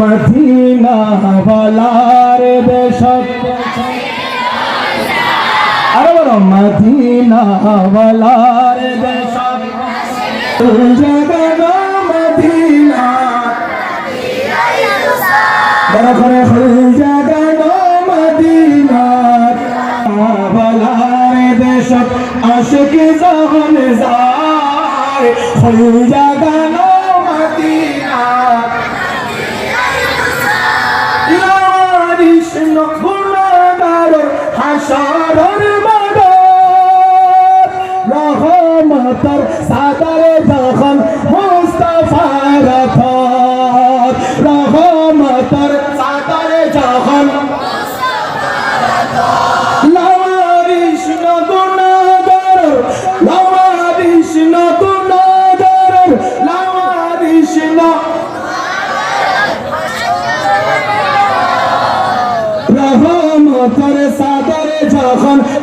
Medina বালার দেশত আরে বড় মদিনা বালার দেশত জগন মদিনা। বড় করে হল জগন মদিনা। বালার দেশত আশিকি জাহান যায়। জগন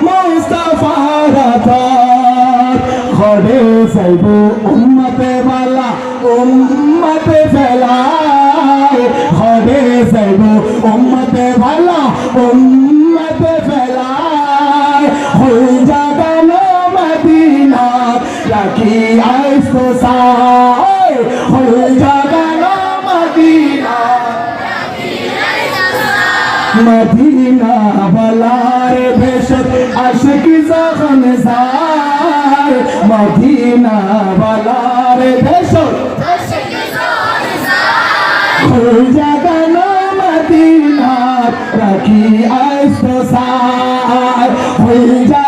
মুস্তাফার ঘরে যাইব উম্মতে বালা, উম্মতে ফেলায় ঘরে যাইব উম্মতে বালা, উম্মতে ফেলায় হই জাগানো মদিনা রাখি আইসো হই জাগানো মদিনা মদিনা বলার আশিক যখন যায় মদিনা বালার ভেষজ খুঁজা গেল মদিনা রাখি আসতো সার। খুঁজা